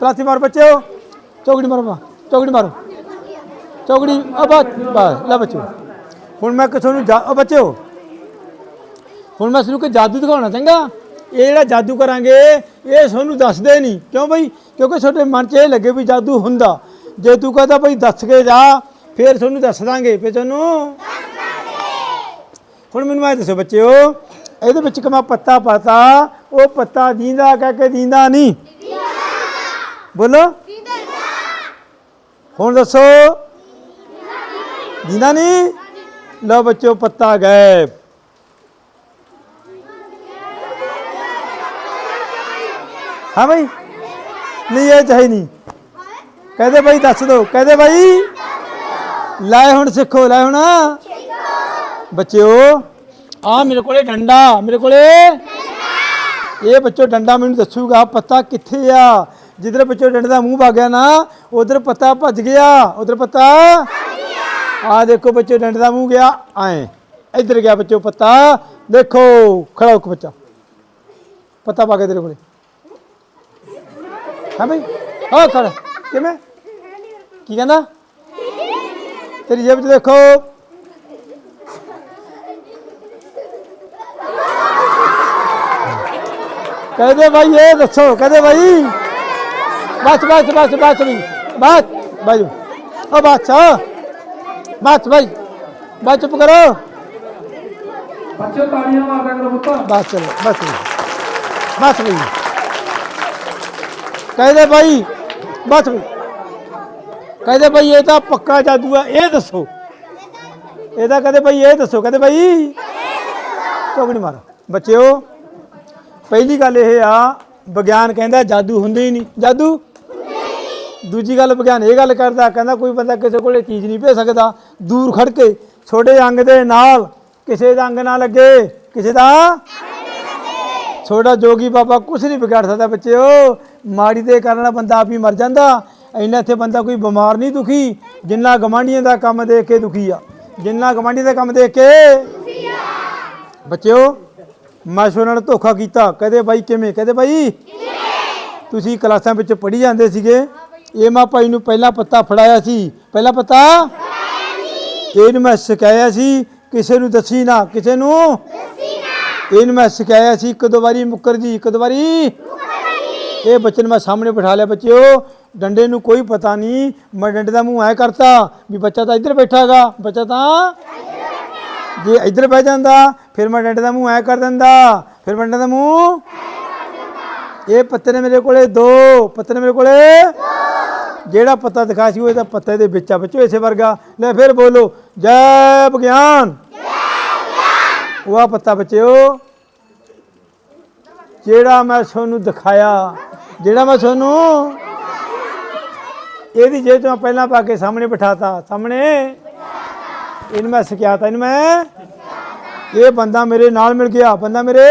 A: ਪਲਾਸੀ ਮਾਰ ਬੱਚਿਓ ਚੌਕੜੀ ਮਾਰੋ ਬਾ ਚੌਕੜੀ ਮਾਰੋ। ਚੌਕੜੀ ਆ ਬਾ ਬਸ ਲੈ ਬੱਚਿਓ ਹੁਣ ਮੈਂ ਕਿਥੋਂ ਨੂੰ ਜਾ ਉਹ ਬੱਚਿਓ ਹੁਣ ਮੈਂ ਤੁਹਾਨੂੰ ਕੋਈ ਜਾਦੂ ਦਿਖਾਉਣਾ ਚੰਗਾ ਇਹ ਜਿਹੜਾ ਜਾਦੂ ਕਰਾਂਗੇ ਇਹ ਤੁਹਾਨੂੰ ਦੱਸਦੇ ਨਹੀਂ ਕਿਉਂ ਬਈ ਕਿਉਂਕਿ ਤੁਹਾਡੇ ਮਨ 'ਚ ਇਹ ਲੱਗੇ ਵੀ ਜਾਦੂ ਹੁੰਦਾ ਜੇ ਤੂੰ ਕਹਦਾ ਬਈ ਦੱਸ ਕੇ ਜਾ ਫਿਰ ਤੁਹਾਨੂੰ ਦੱਸ ਦਾਂਗੇ ਫਿਰ ਤੁਹਾਨੂੰ ਹੁਣ ਮੈਨੂੰ ਇਹ ਦੱਸੋ ਬੱਚਿਓ ਇਹਦੇ ਵਿੱਚ ਮੈਂ ਪੱਤਾ ਪਾਤਾ ਉਹ ਪੱਤਾ ਦੀਂਦਾ ਕਹਿ ਕੇ ਦੀਂਦਾ ਨਹੀਂ ਬੋਲੋ ਹੁਣ ਦੱਸੋ ਦੀਂਦਾ ਨਹੀਂ ਲਓ ਬੱਚੋ ਪੱਤਾ ਗਾਇਬ। ਹਾਂ ਭਾਈ ਨਹੀਂ, ਇਹ ਚਾਹੀ ਨਹੀਂ। ਕਹਦੇ ਭਾਈ ਦੱਸ ਦੋ। ਕਹਦੇ ਭਾਈ ਲੈ ਹੁਣ ਸਿੱਖੋ, ਲੈ ਹੁਣ। ਬੱਚਿਓ ਆ ਮੇਰੇ ਕੋਲੇ ਡੰਡਾ, ਮੇਰੇ ਕੋਲੇ। ਇਹ ਬੱਚੋ ਡੰਡਾ ਮੈਨੂੰ ਦੱਸੂਗਾ, ਪੱਤਾ ਕਿੱਥੇ ਆ? ਜਿੱਧਰ ਬੱਚੋ ਡੰਡੇ ਦਾ ਮੂੰਹ ਭਾਗਿਆ ਨਾ, ਉਧਰ ਪੱਤਾ ਭੱਜ ਗਿਆ। ਉਧਰ ਪੱਤਾ ਆ ਦੇਖੋ ਬੱਚੋ ਡੰਡੇ ਦਾ ਮੂੰਹ ਗਿਆ ਆਏ ਇੱਧਰ ਗਿਆ ਬੱਚੋ ਪੱਤਾ ਦੇਖੋ ਖੜਾ ਹੋ ਕੇ ਬੱਚਾ ਪੱਤਾ ਪਾ ਕੇ ਤੇਰੇ ਕੋਲੇ ਹਾਂ ਬਈ ਹਾਂ ਖੜਾ ਕਿਵੇਂ ਕੀ ਕਹਿੰਦਾ ਤੇਰੀ ਜੇਬ 'ਚ ਦੇਖੋ ਕਹਦੇ ਭਾਈ ਇਹ ਦੱਸੋ ਕਹਦੇ ਭਾਈ ਬਸ ਬਸ ਬਸ ਬਸ ਵੀ ਬਸ ਬਾਜੂ ਉਹ ਬਸ ਬਸ ਭਾਈ ਬਸ ਚੁੱਪ ਕਰੋ।
B: ਬੱਚੇ ਤਾੜੀਆਂ ਮਾਰਦਾ ਕਰੋ ਪੁੱਤ।
A: ਬਸ ਚਲੋ ਬਸ ਵੀ ਬਸ ਵੀ ਕਹਦੇ ਭਾਈ ਬਸ ਵੀ ਕਹਦੇ ਭਾਈ ਇਹ ਤਾਂ ਪੱਕਾ ਜਾਦੂ ਆ ਇਹ ਦੱਸੋ। ਇਹਦਾ ਕਹਦੇ ਭਾਈ ਇਹ ਦੱਸੋ। ਕਹਦੇ ਭਾਈ ਚੌਕੜੀ ਮਾਰੋ। ਬੱਚਿਓ ਪਹਿਲੀ ਗੱਲ ਇਹ ਆ ਵਿਗਿਆਨ ਕਹਿੰਦਾ ਜਾਦੂ ਹੁੰਦੇ ਹੀ ਨਹੀਂ। ਜਾਦੂ? ਦੂਜੀ ਗੱਲ ਵਿਗਿਆਨ ਇਹ ਗੱਲ ਕਰਦਾ, ਕਹਿੰਦਾ ਕੋਈ ਬੰਦਾ ਕਿਸੇ ਕੋਲੇ ਚੀਜ਼ ਨਹੀਂ ਭੇਜ ਸਕਦਾ, ਦੂਰ ਖੜ ਕੇ, ਛੋਟੇ ਅੰਗ ਦੇ ਨਾਲ, ਕਿਸੇ ਦਾ ਅੰਗ ਨਾ ਲੱਗੇ, ਕਿਸੇ ਦਾ ਛੋਟਾ ਜੋਗੀ ਬਾਬਾ ਕੁਝ ਨਹੀਂ ਵਿਗਾੜ ਸਕਦਾ ਬੱਚਿਓ, ਮਾੜੀ ਦੇ ਕਾਰਨ ਬੰਦਾ ਆਪ ਹੀ ਮਰ ਜਾਂਦਾ, ਇੰਨਾ ਇੱਥੇ ਬੰਦਾ ਕੋਈ ਬਿਮਾਰ ਨਹੀਂ ਦੁਖੀ, ਜਿੰਨਾ ਗਵਾਂਢੀਆਂ ਦਾ ਕੰਮ ਦੇਖ ਕੇ ਦੁਖੀ ਆ, ਜਿੰਨਾ ਗਵਾਂਢੀ ਦਾ ਕੰਮ ਦੇਖ ਕੇ ਬੱਚਿਓ, ਮੈਂ ਸੋ ਨਾਲ ਧੋਖਾ ਕੀਤਾ, ਕਹਦੇ ਬਾਈ ਕਿਵੇਂ, ਕਹਦੇ ਬਾਈ? ਤੁਸੀਂ ਕਲਾਸਾਂ ਵਿੱਚ ਪੜ੍ਹੀ ਜਾਂਦੇ ਸੀਗੇ ਇਹ ਮੈਂ ਭਾਈ ਨੂੰ ਪਹਿਲਾ ਪੱਤਾ ਫੜਾਇਆ ਸੀ। ਪਹਿਲਾ ਪੱਤਾ? ਇਹਨੂੰ ਮੈਂ ਸਿਖਾਇਆ ਸੀ, ਕਿਸੇ ਨੂੰ ਦੱਸੀ ਨਾ, ਕਿਸੇ ਨੂੰ? ਇਹਨੂੰ ਮੈਂ ਸਿਖਾਇਆ ਸੀ, ਇੱਕ ਦੋ ਵਾਰੀ ਮੁੱਕਰ ਜੀ ਇੱਕ ਦੋ ਵਾਰੀ? ਇਹ ਬੱਚੇ ਨੂੰ ਮੈਂ ਸਾਹਮਣੇ ਬਿਠਾ ਲਿਆ ਬੱਚਿਓ। ਡੰਡੇ ਨੂੰ ਕੋਈ ਪਤਾ ਨਹੀਂ, ਮੈਂ ਡੰਡੇ ਦਾ ਮੂੰਹ ਐ ਕਰਤਾ ਵੀ ਬੱਚਾ ਤਾਂ ਇੱਧਰ ਬੈਠਾ ਹੈਗਾ। ਬੱਚਾ ਤਾਂ ਜੇ ਇੱਧਰ ਬਹਿ ਜਾਂਦਾ, ਫਿਰ ਮੈਂ ਡੰਡੇ ਦਾ ਮੂੰਹ ਐ ਕਰ ਦਿੰਦਾ। ਫਿਰ ਮੈਂ ਡੰਡੇ ਦਾ ਮੂੰਹ ਇਹ ਪੱਤੇ ਨੇ ਮੇਰੇ ਕੋਲੇ ਦੋ, ਪੱਤੇ ਨੇ ਮੇਰੇ ਕੋਲੇ ਜਿਹੜਾ ਪੱਤਾ ਦਿਖਾ ਸੀ ਉਹ ਇਹਦਾ ਪੱਤੇ ਦੇ ਵਿੱਚ ਆ ਬੱਚੋ, ਇਸੇ ਵਰਗਾ। ਲੈ ਫਿਰ ਬੋਲੋ, ਜੈ ਵਿਗਿਆਨ। ਉਹ ਆ ਪੱਤਾ ਬੱਚਿਓ, ਜਿਹੜਾ ਮੈਂ ਤੁਹਾਨੂੰ ਦਿਖਾਇਆ, ਜਿਹੜਾ ਮੈਂ ਤੁਹਾਨੂੰ ਇਹਦੀ ਜੇ ਤੋਂ ਪਹਿਲਾਂ ਪਾ ਕੇ ਸਾਹਮਣੇ ਬਿਠਾਤਾ, ਸਾਹਮਣੇ। ਇਹਨੂੰ ਮੈਂ ਸਿਖਿਆਤਾ, ਇਹਨੂੰ ਮੈਂ ਇਹ ਬੰਦਾ ਮੇਰੇ ਨਾਲ ਮਿਲ ਗਿਆ, ਬੰਦਾ ਮੇਰੇ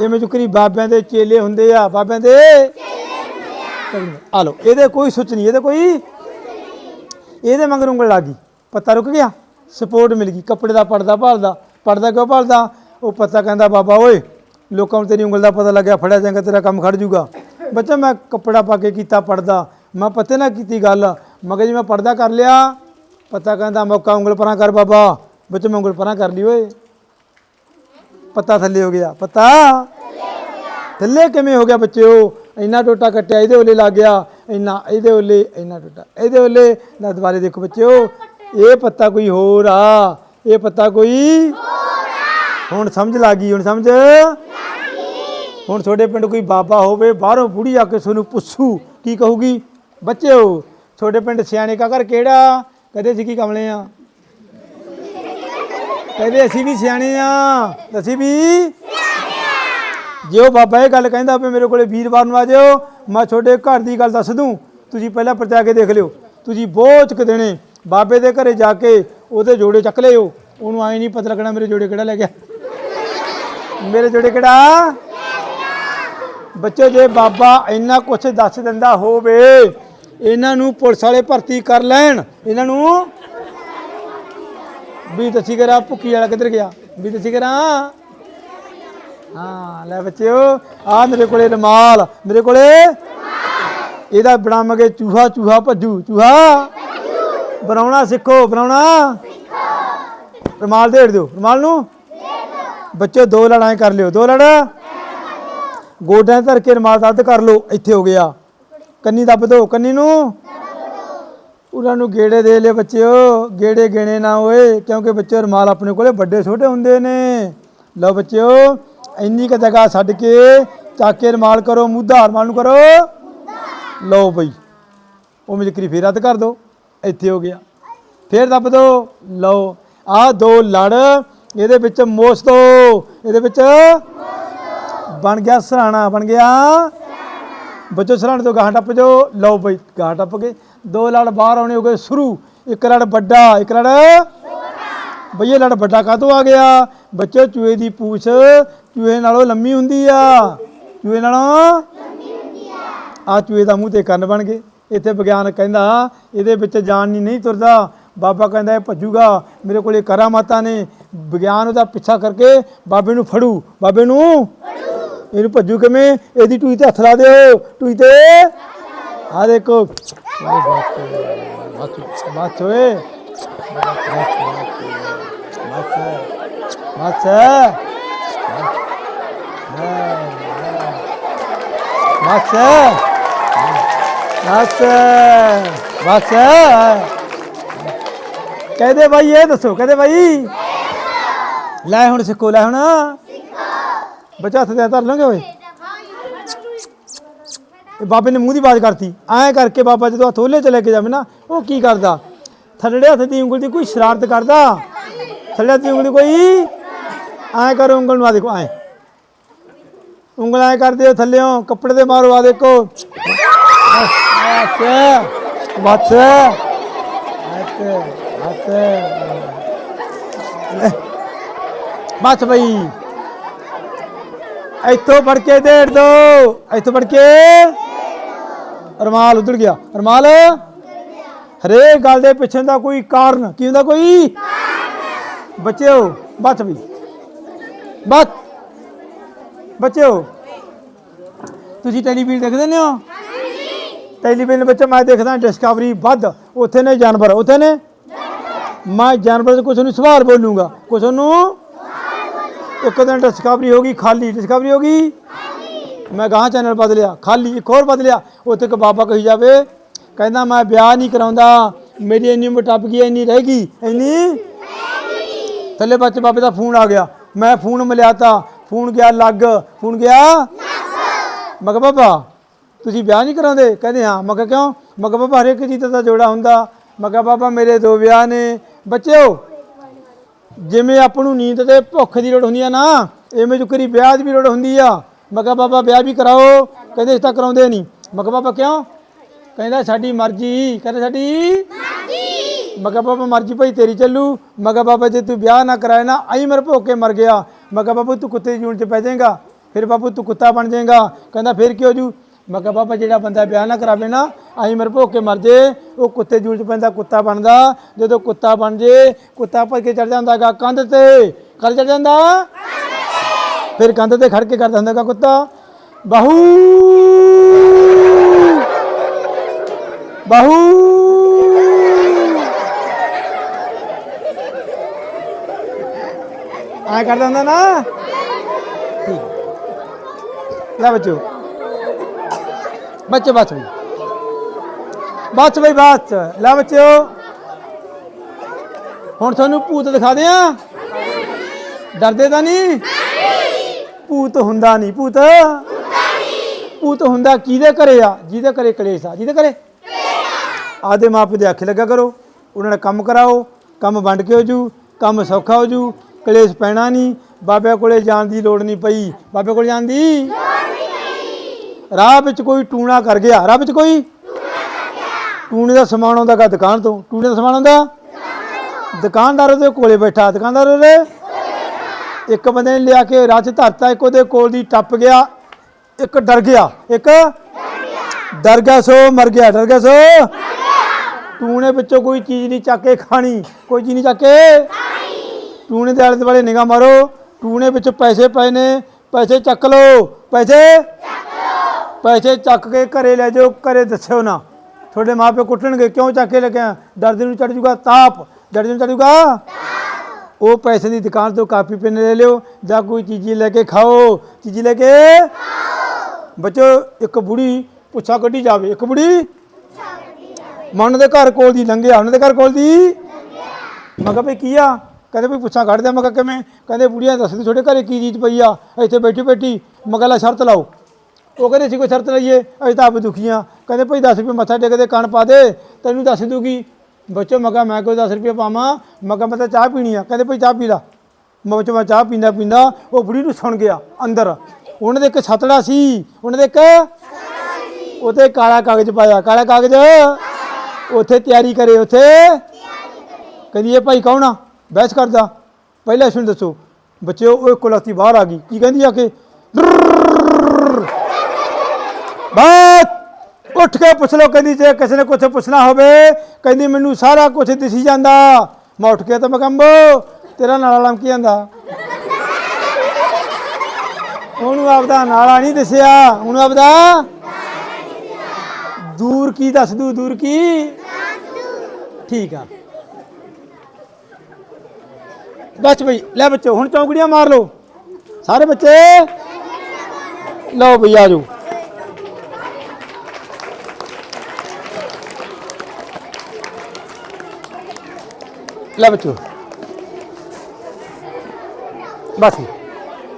A: ਇਹ ਮੈਂ ਚੁੱਕਰੀ ਬਾਬਿਆਂ ਦੇ ਚੇਲੇ ਹੁੰਦੇ ਆ, ਬਾਬਿਆਂ ਦੇ ਆ। ਲੋ ਇਹਦੇ ਕੋਈ ਸੁੱਚ ਨਹੀਂ, ਇਹਦੇ ਕੋਈ ਇਹਦੇ ਮੰਗਰ ਉਂਗਲ ਲੱਗੀ ਪੱਤਾ ਰੁਕ ਗਿਆ, ਸਪੋਰਟ ਮਿਲ ਗਈ, ਕੱਪੜੇ ਦਾ, ਪਰਦਾ ਭਾਲਦਾ, ਪਰਦਾ ਕਿਉਂ ਭਾਲਦਾ? ਉਹ ਪਤਾ ਕਹਿੰਦਾ, ਬਾਬਾ ਓਏ, ਲੋਕਾਂ ਨੂੰ ਤੇਰੀ ਉਂਗਲ ਦਾ ਪਤਾ ਲੱਗਿਆ, ਫੜਿਆ ਜਾਏਗਾ, ਤੇਰਾ ਕੰਮ ਖੜ ਜੂਗਾ ਬੱਚਾ, ਮੈਂ ਕੱਪੜਾ ਪਾ ਕੇ ਕੀਤਾ ਪਰਦਾ, ਮੈਂ ਪੱਤੇ ਨਾ ਕੀਤੀ ਗੱਲ ਮਗਰ ਜੀ ਮੈਂ ਪਰਦਾ ਕਰ ਲਿਆ, ਪਤਾ ਕਹਿੰਦਾ, ਮੌਕਾ ਉਂਗਲ ਪਰਾਂ ਕਰ ਬਾਬਾ। ਬੱਚੇ, ਮੈਂ ਉਂਗਲ ਪਰਾਂ ਕਰ ਲਈ, ਓਏ। ਪੱਤਾ ਥੱਲੇ ਹੋ ਗਿਆ। ਪੱਤਾ ਥੱਲੇ ਕਿਵੇਂ ਹੋ ਗਿਆ ਬੱਚਿਓ? ਇੰਨਾ ਟੋਟਾ ਕੱਟਿਆ, ਇਹਦੇ ਉੱਲੇ ਲੱਗ ਗਿਆ। ਇੰਨਾ, ਇਹਦੇ ਉੱਲੇ, ਇੰਨਾ ਟੋਟਾ। ਇਹਦੇ ਉੱਲੇ ਨਾ ਦੁਬਾਰੇ ਦੇਖੋ ਬੱਚਿਓ। ਇਹ ਪੱਤਾ ਕੋਈ ਹੋਰ ਆ। ਇਹ ਪੱਤਾ ਕੋਈ ਹੋਰ ਆ ਹੁਣ ਸਮਝ ਲੱਗ ਗਈ, ਹੁਣ ਸਮਝ? ਹੁਣ ਤੁਹਾਡੇ ਪਿੰਡ ਕੋਈ ਬਾਬਾ ਹੋਵੇ, ਬਾਹਰੋਂ ਬੁੜੀ ਆ ਕੇ ਤੁਹਾਨੂੰ ਪੁੱਛੂ, ਕੀ ਕਹੂਗੀ? ਬੱਚਿਓ, ਤੁਹਾਡੇ ਪਿੰਡ ਸਿਆਣੇ ਕਾ ਘਰ ਕਿਹੜਾ? ਕਦੇ ਸੀ ਕੀ ਕਮਲੇ ਆ। ਕਹਿੰਦੇ ਅਸੀਂ ਵੀ ਸਿਆਣੇ ਆ, ਅਸੀਂ ਵੀ ਜੇ ਉਹ ਬਾਬਾ ਇਹ ਗੱਲ ਕਹਿੰਦਾ ਵੀ ਮੇਰੇ ਕੋਲੇ ਵੀਰਵਾਰ ਨੂੰ ਆ ਜਾਓ, ਮੈਂ ਤੁਹਾਡੇ ਘਰ ਦੀ ਗੱਲ ਦੱਸ ਦੂੰ, ਤੁਸੀਂ ਪਹਿਲਾਂ ਪਰਚਾ ਕੇ ਦੇਖ ਲਿਓ, ਤੁਸੀਂ ਬਹੁਤ ਕੁ ਦੇਣੇ, ਬਾਬੇ ਦੇ ਘਰੇ ਜਾ ਕੇ ਉਹਦੇ ਜੋੜੇ ਚੱਕ ਲਿਓ, ਉਹਨੂੰ ਆਏ ਨਹੀਂ ਪਤਾ ਲੱਗਣਾ ਮੇਰੇ ਜੋੜੇ ਕਿਹੜਾ ਲੈ ਗਿਆ। ਮੇਰੇ ਜੋੜੇ ਕਿਹੜਾ? ਬੱਚੇ, ਜੇ ਬਾਬਾ ਇੰਨਾ ਕੁਛ ਦੱਸ ਦਿੰਦਾ ਹੋਵੇ, ਇਹਨਾਂ ਨੂੰ ਪੁਲਿਸ ਵਾਲੇ ਭਰਤੀ ਕਰ ਲੈਣ, ਇਹਨਾਂ ਨੂੰ ਵੀ ਦੱਸੀ ਕਰਾ, ਭੁੱਕੀ ਵਾਲਾ ਕਿੱਧਰ ਗਿਆ? ਵੀ ਦੱਸੀ ਕਰਾ। ਹਾਂ, ਲੈ ਬੱਚਿਓ, ਆ ਮੇਰੇ ਕੋਲੇ ਰਮਾਲ, ਮੇਰੇ ਕੋਲੇ ਇਹਦਾ ਬਣਾਵਾਂਗੇ ਚੂਹਾ ਚੂਹਾ ਭੱਜੂ, ਚੂਹਾ। ਬਣਾਉਣਾ ਸਿੱਖੋ, ਬਣਾਉਣਾ। ਰਮਾਲ ਦੇੜ ਦਿਓ, ਰਮਾਲ ਨੂੰ। ਬੱਚੇ ਦੋ ਲੜਾਈ ਕਰ ਲਿਓ, ਦੋ ਲੜ। ਗੋਡਿਆਂ ਧਰ ਕੇ ਰਮਾਲ ਦੱਦ ਕਰ ਲਓ, ਇੱਥੇ ਹੋ ਗਿਆ। ਕੰਨੀ ਦੱਬ ਦਿਓ ਕੰਨੀ ਨੂੰ। ਉਹਨਾਂ ਨੂੰ ਗੇੜੇ ਦੇ ਲਿਓ ਬੱਚਿਓ, ਗੇੜੇ ਗਿਣੇ ਨਾ ਹੋਏ, ਕਿਉਂਕਿ ਬੱਚੇ ਰਮਾਲ ਆਪਣੇ ਕੋਲੇ ਵੱਡੇ ਛੋਟੇ ਹੁੰਦੇ ਨੇ। ਲਓ ਬੱਚਿਓ, ਇੰਨੀ ਕ ਜਗ੍ਹਾ ਛੱਡ ਕੇ ਚਾਕੇ ਕੇ ਰਮਾਲ ਕਰੋ ਮੁੱਧਾ ਰਮਾਲ ਨੂੰ ਕਰੋ। ਲਓ ਬਈ, ਉਹ ਮਿਲਕਰੀ ਫੇਰ ਰੱਦ ਕਰ ਦੋ, ਇੱਥੇ ਹੋ ਗਿਆ। ਫੇਰ ਦੱਬ ਦੋ, ਲਓ, ਆ ਦੋ ਲੜ, ਇਹਦੇ ਵਿੱਚ ਮੋਸ ਦੋ, ਇਹਦੇ ਵਿੱਚ ਬਣ ਗਿਆ ਸਰਾਣਾ, ਬਣ ਗਿਆ ਬੱਚੋ ਸਰਾਣੇ ਤੋਂ ਗਾਹ ਟੱਪ ਜਾਓ। ਲਓ ਬਈ, ਗਾਹ ਟੱਪ ਕੇ ਦੋ ਲੜ ਬਾਹਰ ਆਉਣੇ ਹੋ ਗਏ ਸ਼ੁਰੂ। ਇੱਕ ਲੜ ਵੱਡਾ, ਇੱਕ ਲੜ ਬਈ ਇਹ ਲੜ ਵੱਡਾ ਕਾਹਤੋਂ ਆ ਗਿਆ? ਬੱਚੇ ਚੂਹੇ ਦੀ ਪੂਛ, ਚੂਹੇ ਨਾਲੋਂ ਲੰਮੀ ਹੁੰਦੀ ਆ। ਚੂਹੇ ਨਾਲੋਂ ਆ ਚੂਹੇ ਦਾ ਮੂੰਹ ਤੇ ਕੰਨ ਬਣ ਗਏ। ਇੱਥੇ ਵਿਗਿਆਨ ਕਹਿੰਦਾ, ਇਹਦੇ ਵਿੱਚ ਜਾਨ ਨਹੀਂ ਤੁਰਦਾ। ਬਾਬਾ ਕਹਿੰਦਾ, ਇਹ ਭੱਜੂਗਾ। ਮੇਰੇ ਕੋਲ ਇਹ ਕਰਾਮਾਤਾਂ ਨੇ। ਵਿਗਿਆਨ ਉਹਦਾ ਪਿੱਛਾ ਕਰਕੇ ਬਾਬੇ ਨੂੰ ਫੜੂ। ਬਾਬੇ ਨੂੰ ਇਹਨੂੰ ਭੱਜੂ ਕਿਵੇਂ? ਇਹਦੀ ਟੂਈ ਤੇ ਹੱਥ ਲਾ ਦਿਓ। ਟੂਈ ਤੇ ਆ ਦੇਖੋ। ਬਾਤ ਹੋਏ ਬਾਤ ਬਾਤ ਬਸ ਬਸ ਕਹਦੇ ਭਾਈ ਇਹ ਦੱਸੋ, ਕਹਦੇ ਭਾਈ ਲੈ ਹੁਣ ਸਿੱਖੋ, ਲੈ ਹੁਣ। ਬੱਚਾ ਹੱਥ ਤੇ ਧਰ ਲਓਗੇ ਓਏ? ਬਾਬੇ ਨੇ ਮੂੰਹ ਦੀ ਬਾਤ ਕਰਤੀ। ਐਂ ਕਰਕੇ ਬਾਬਾ ਜਦੋਂ ਹੱਥ ਉਹਲੇ ਚ ਲੈ ਕੇ ਜਾਵੇ ਨਾ, ਉਹ ਕੀ ਕਰਦਾ? ਥੱਲੜੇ ਹੱਥ ਦੀ ਉਂਗਲ ਦੀ ਕੋਈ ਸ਼ਰਾਰਤ ਕਰਦਾ? ਥੱਲੇ ਹੱਥ ਦੀ ਉਂਗਲ ਦੀ ਕੋਈ ਐਂ ਕਰੋ ਉਂਗਲ ਨੂੰ ਆ ਦੇਖੋ, ਐਂ। ਉਂਗਲ ਐਂ ਕਰਦੇ ਹੋ ਥੱਲਿਓਂ ਕੱਪੜੇ ਤੇ ਮਾਰੋ ਆ ਦੇਖੋ। ਬਸ ਬਸ। ਬਸ। ਬਸ ਬਈ। ਇੱਥੋਂ ਫੜ ਕੇ ਡੇੜ ਦੋ। ਇੱਥੋਂ ਫੜ ਕੇ। ਰਮਾਲ ਉਧੜ ਗਿਆ। ਰਮਾਲ? ਹਰੇਕ ਗੱਲ ਦੇ ਪਿੱਛੇ ਦਾ ਕੋਈ ਕਾਰਨ। ਕੀ ਹੁੰਦਾ ਕੋਈ? ਬੱਚਿਓ ਬਸ ਬਈ ਬਸ ਬੱਚਿਓ, ਤੁਸੀਂ ਟੈਲੀਵਿਜ਼ਨ ਦੇਖਦੇ ਨੇ ਹੋ? ਟੈਲੀਵਿਜ਼ਨ ਵਿੱਚ ਮੈਂ ਦੇਖਦਾ ਡਿਸਕਵਰੀ ਵੱਧ। ਉੱਥੇ ਨੇ ਜਾਨਵਰ, ਉੱਥੇ ਨੇ? ਮੈਂ ਜਾਨਵਰ ਦੇ ਕੁਝ ਨੂੰ ਸਵਾਲ ਬੋਲੂੰਗਾ। ਕੁਝ ਨੂੰ? ਇੱਕ ਦਿਨ ਡਿਸਕਵਰੀ ਹੋ ਗਈ, ਖਾਲੀ ਡਿਸਕਵਰੀ ਹੋ ਗਈ। ਮੈਂ ਗਾਂ ਚੈਨਲ ਬਦਲਿਆ, ਖਾਲੀ ਇੱਕ ਹੋਰ ਬਦਲਿਆ, ਉੱਥੇ ਇੱਕ ਬਾਬਾ ਕਹੀ ਜਾਵੇ, ਕਹਿੰਦਾ ਮੈਂ ਵਿਆਹ ਨਹੀਂ ਕਰਾਉਂਦਾ, ਮੇਰੀ ਇੰਨੀ ਮੋਟਾਪ ਗਈ, ਇੰਨੀ ਰਹਿ ਗਈ, ਇੰਨੀ? ਥੱਲੇ ਬੱਚ ਬਾਬੇ ਦਾ ਫੋਨ ਆ ਗਿਆ, ਮੈਂ ਫੋਨ ਮਿਲਿਆਤਾ, ਫੋਨ ਗਿਆ ਲੱਗ, ਫੋਨ ਗਿਆ? ਮੈਂ ਕਿਹਾ ਬਾਬਾ, ਤੁਸੀਂ ਵਿਆਹ ਨਹੀਂ ਕਰਾਉਂਦੇ? ਕਹਿੰਦੇ ਹਾਂ। ਮੈਂ ਕਿਹਾ ਕਿਉਂ? ਮੈਂ ਕਿਹਾ ਬਾਬਾ, ਹਰੇਕ ਚੀਜ਼ ਦਾ ਜੋੜਾ ਹੁੰਦਾ। ਮੈਂ ਕਿਹਾ ਬਾਬਾ, ਮੇਰੇ ਦੋ ਵਿਆਹ ਨੇ। ਬੱਚਿਓ, ਜਿਵੇਂ ਆਪਾਂ ਨੂੰ ਨੀਂਦ ਤੇ ਭੁੱਖ ਦੀ ਲੋੜ ਹੁੰਦੀ ਆ ਨਾ ਐਵੇਂ ਜੁਕਰੀ ਵਿਆਹ ਦੀ ਵੀ ਲੋੜ ਹੁੰਦੀ ਆ। ਮੈਂ ਕਿਹਾ ਬਾਬਾ ਵਿਆਹ ਵੀ ਕਰਾਓ। ਕਹਿੰਦੇ ਇਸ ਤਾਂ ਕਰਾਉਂਦੇ ਨਹੀਂ। ਮੈਂ ਕਿਹਾ ਬਾਬਾ ਕਿਉਂ? ਕਹਿੰਦਾ ਸਾਡੀ ਮਰਜ਼ੀ। ਕਹਿੰਦਾ ਸਾਡੀ ਮੈਂ ਕਿਹਾ ਬਾਬਾ ਮਰਜ਼ੀ ਭਾਈ ਤੇਰੀ ਚੱਲੂ। ਮੈਂ ਕਿਹਾ ਬਾਬਾ ਜੇ ਤੂੰ ਵਿਆਹ ਨਾ ਕਰਾਏ ਨਾ ਆਈ ਮੇਰੇ ਭੁੱਖ ਕੇ ਮਰ ਗਿਆ। ਮੈਂ ਕਿਹਾ ਬਾਬੂ ਤੂੰ ਕੁੱਤੇ ਦੀ ਜੂਨ ਚ ਪੈ ਜਾਏਗਾ। ਫਿਰ ਬਾਬੂ ਤੂੰ ਕੁੱਤਾ ਬਣ ਜਾਏਗਾ। ਕਹਿੰਦਾ ਫਿਰ ਕੀ ਹੋ ਜੂ? ਮੈਂ ਕਿਹਾ ਬਾਬਾ ਜਿਹੜਾ ਬੰਦਾ ਵਿਆਹ ਨਾ ਕਰਾਵੇ ਨਾ ਆਈ ਮੇਰੇ ਭੁੱਖ ਕੇ ਮਰ ਜੇ। ਉਹ ਕੁੱਤੇ ਜੂਨ ਚ ਪੈਂਦਾ ਕੁੱਤਾ ਬਣਦਾ। ਜਦੋਂ ਕੁੱਤਾ ਬਣ ਜੇ ਕੁੱਤਾ ਭੱਜ ਕੇ ਚੜ ਜਾਂਦਾਗਾ ਕੰਧ ਤੇ। ਕਰ ਚੜ ਜਾਂਦਾ? ਫਿਰ ਕੰਧ ਤੇ ਖੜ ਕੇ ਕਰਦਾ ਹੁੰਦਾ ਹੁੰਦਾਗਾ ਕੁੱਤਾ। ਬਾਹੂ। ਬਾਹੂ। ਆ ਕਰਦਾ ਹੁੰਦਾ ਨਾ। ਲੈ ਬੱਚੋ। ਬੱਚੇ, ਬਸ ਬਈ। ਬਸ ਬਈ, ਬਸ। ਲੈ ਬੱਚਿਓ। ਹੁਣ ਤੁਹਾਨੂੰ ਭੂਤ ਦਿਖਾ ਦਿਆਂ। ਡਰਦੇ ਤਾਂ ਨਹੀਂ? ਭੂਤ ਹੁੰਦਾ ਨਹੀਂ ਭੂਤ ਭੂਤ ਹੁੰਦਾ ਕਿਹਦੇ ਘਰੇ ਆ? ਜਿਹਦੇ ਘਰੇ ਕਲੇਸ਼ ਆ। ਜਿਹਦੇ ਘਰੇ? ਆਦੇ ਮਾਪੇ ਦੇ ਅੱਖ ਲੱਗਾ ਕਰੋ। ਉਹਨਾਂ ਨਾਲ ਕੰਮ ਕਰਾਓ। ਕੰਮ ਵੰਡ ਕੇ ਹੋ ਜੂ। ਕੰਮ ਸੌਖਾ ਹੋ ਜੂ। ਕਲੇਸ਼ ਪੈਣਾ ਨਹੀਂ। ਬਾਬੇ ਕੋਲੇ ਜਾਣ ਦੀ ਲੋੜ ਨਹੀਂ ਪਈ। ਬਾਬੇ ਕੋਲ ਜਾਣ ਦੀ ਰਾਹ ਵਿੱਚ ਕੋਈ ਟੂਣਾ ਕਰ ਗਿਆ। ਰਾਹ ਵਿੱਚ ਕੋਈ? ਟੂਣੇ ਦਾ ਸਮਾਨ ਆਉਂਦਾ ਗਾ ਦੁਕਾਨ ਤੋਂ। ਟੂਣੇ ਦਾ ਸਮਾਨ ਆਉਂਦਾ? ਦੁਕਾਨਦਾਰ ਉਹਦੇ ਕੋਲੇ ਬੈਠਾ। ਦੁਕਾਨਦਾਰ ਉਹਦੇ ਇੱਕ ਬੰਦੇ ਨੇ ਲਿਆ ਕੇ ਰਾਹ 'ਚ ਧਰਤਾ, ਇੱਕ ਉਹਦੇ ਕੋਲ ਦੀ ਟੱਪ ਗਿਆ, ਇੱਕ ਡਰ ਗਿਆ, ਇੱਕ ਡਰ ਗਿਆ ਸੋ ਮਰ ਗਿਆ, ਡਰ ਗਿਆ ਸੋ ਟੂਣੇ ਵਿੱਚੋਂ ਕੋਈ ਚੀਜ਼ ਨਹੀਂ ਚੱਕ ਕੇ ਖਾਣੀ, ਕੋਈ ਚੀਜ਼ ਨਹੀਂ ਚੱਕ ਕੇ ਟੂਣੇ ਦੇ ਆਲੇ ਦੁਆਲੇ ਨਿਗਾਹ ਮਾਰੋ, ਟੂਣੇ ਵਿੱਚ ਪੈਸੇ ਪਏ ਨੇ, ਪੈਸੇ ਚੱਕ ਲਓ, ਪੈਸੇ ਪੈਸੇ ਚੱਕ ਕੇ ਘਰੇ ਲੈ ਜਾਓ, ਘਰੇ ਦੱਸਿਓ ਨਾ, ਤੁਹਾਡੇ ਮਾਪੇ ਕੁੱਟਣਗੇ, ਕਿਉਂ ਚੱਕ ਕੇ ਲੱਗਿਆ ਦਰਦ ਨੂੰ ਚੜ ਜੂਗਾ ਤਾਪ ਦਰਦ ਨੂੰ ਚੜ ਜੂਗਾ ਉਹ ਪੈਸੇ ਦੀ ਦੁਕਾਨ ਤੋਂ ਕਾਪੀ ਪੈਨ ਲੈ ਲਿਓ ਜਾਂ ਕੋਈ ਚੀਜ਼ ਲੈ ਕੇ ਖਾਓ। ਚੀਜ਼ ਲੈ ਕੇ ਬੱਚੋ, ਇੱਕ ਬੁੜੀ ਪੁੱਛਾ ਕੱਢੀ ਜਾਵੇ। ਇੱਕ ਬੁੜੀ ਮਨ ਦੇ ਘਰ ਕੋਲ ਦੀ ਲੰਘਿਆ ਉਹਨਾਂ ਦੇ ਘਰ ਕੋਲ ਦੀ ਮੈਂ ਕਿਹਾ ਵੀ ਕੀ ਆ? ਕਹਿੰਦੇ ਵੀ ਪੁੱਛਾਂ ਕੱਢ ਦਿਆਂ। ਮੈਂ ਕਿਹਾ ਕਿਵੇਂ? ਕਹਿੰਦੇ ਬੁੜੀਆਂ ਦੱਸਦੀ ਤੁਹਾਡੇ ਘਰੇ ਕੀ ਚੀਜ਼ ਪਈ ਆ? ਇੱਥੇ ਬੈਠੀ ਬੈਠੀ ਮੈਂ ਕਿਹਾ ਲੈ ਸ਼ਰਤ ਲਾਓ। ਉਹ ਕਹਿੰਦੇ ਸੀ ਕੋਈ ਸ਼ਰਤ ਲਈਏ, ਅਸੀਂ ਤਾਂ ਆਪ ਦੁਖੀਆਂ ਕਹਿੰਦੇ ਭਾਈ 10 ਰੁਪਏ ਮੱਥਾ ਟੇਕਦੇ ਕਣ ਪਾ ਦੇ, ਤੈਨੂੰ ਦੱਸ ਦੂਗੀ ਬੱਚੋ ਮੈਂ ਮੈਂ ਕੋਈ 10 ਰੁਪਏ ਪਾਵਾਂ। ਮੈਂ ਮੈਂ ਤਾਂ ਚਾਹ ਪੀਣੀ ਆ। ਕਹਿੰਦੇ ਭਾਈ ਚਾਹ ਪੀ ਲਾ। ਮੈਂ ਬੱਚੋ, ਮੈਂ ਚਾਹ ਪੀਂਦਾ ਪੀਂਦਾ ਉਹ ਬੁੜੀ ਨੂੰ ਸੁਣ ਗਿਆ ਅੰਦਰ। ਉਹਨਾਂ ਦੇ ਇੱਕ ਛਤੜਾ ਸੀ, ਉਹਨਾਂ ਦੇ ਇੱਕ ਉਤੇ ਕਾਲਾ ਕਾਗਜ਼ ਪਾਇਆ। ਕਾਲਾ ਕਾਗਜ਼? ਉੱਥੇ ਤਿਆਰੀ ਕਰੇ, ਉੱਥੇ। ਕਹਿੰਦੀ, ਇਹ ਭਾਈ ਕੌਣ ਆ? ਬਹਿਸ ਕਰਦਾ। ਪਹਿਲਾਂ ਸੁਣ ਦੱਸੋ। ਬੱਚੇ ਉਹ ਇੱਕ ਕੁਲਤੀ ਬਾਹਰ ਆ ਗਈ। ਕੀ ਕਹਿੰਦੀ ਆ ਕੇ? ਬਾਤ ਉੱਠ ਕੇ ਪੁੱਛ ਲਓ, ਕਹਿੰਦੀ ਜੇ ਕਿਸੇ ਨੇ ਕੁਝ ਪੁੱਛਣਾ ਹੋਵੇ, ਕਹਿੰਦੀ ਮੈਨੂੰ ਸਾਰਾ ਕੁਝ ਦਿਸੀ ਜਾਂਦਾ। ਮੈਂ ਉੱਠ ਕੇ ਤਾਂ ਮੈਂ ਤੇਰਾ ਨਾਲਾ ਲੰਮਕੀ ਜਾਂਦਾ। ਉਹਨੂੰ ਆਪਦਾ ਨਾਲਾ ਨਹੀਂ ਦਿਸਿਆ। ਉਹਨੂੰ ਆਪਦਾ ਦੂਰ ਕੀ ਦੱਸ ਦੂ, ਦੂਰ ਕੀ? ਠੀਕ ਆ। ਬਸ ਬਈ, ਲੈ ਬੱਚੋ, ਹੁਣ ਚੌਂਕੜੀਆਂ ਮਾਰ ਲਓ। ਸਾਰੇ ਬੱਚੇ? ਲਓ ਬਈ, ਆ ਲੈ ਬੱਚੋ। ਬਸ ਬਈ,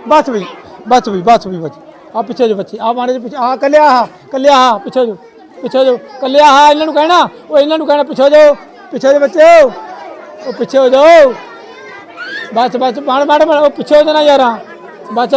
A: ਬਸ ਵੀ ਬਸ ਵੀ ਬਸ ਵੀ ਬਸ ਆ ਪਿੱਛੇ ਜੋ ਬੱਚੇ ਆ ਮਾਰੇ ਦੇ ਪਿੱਛੇ ਆ ਕੱਲਿਆ ਆ ਕੱਲਿਆ ਆ ਪਿੱਛੇ ਜੋ ਪਿੱਛੇ ਜੋ ਕੱਲਿਆ ਆ ਇਹਨਾਂ ਨੂੰ ਕਹਿਣਾ ਉਹ ਇਹਨਾਂ ਨੂੰ ਕਹਿਣਾ ਪਿੱਛੇ ਜੋ ਪਿੱਛੇ ਜੋ ਬੱਚੇ ਉਹ ਪਿੱਛੇ ਹੋ ਜਾਓ। ਬਸ ਬਸ ਬਾਣ ਬਾਣ ਉਹ ਪਿੱਛੇ ਹੋ ਜਾਣਾ ਯਾਰਾ। ਬਸ।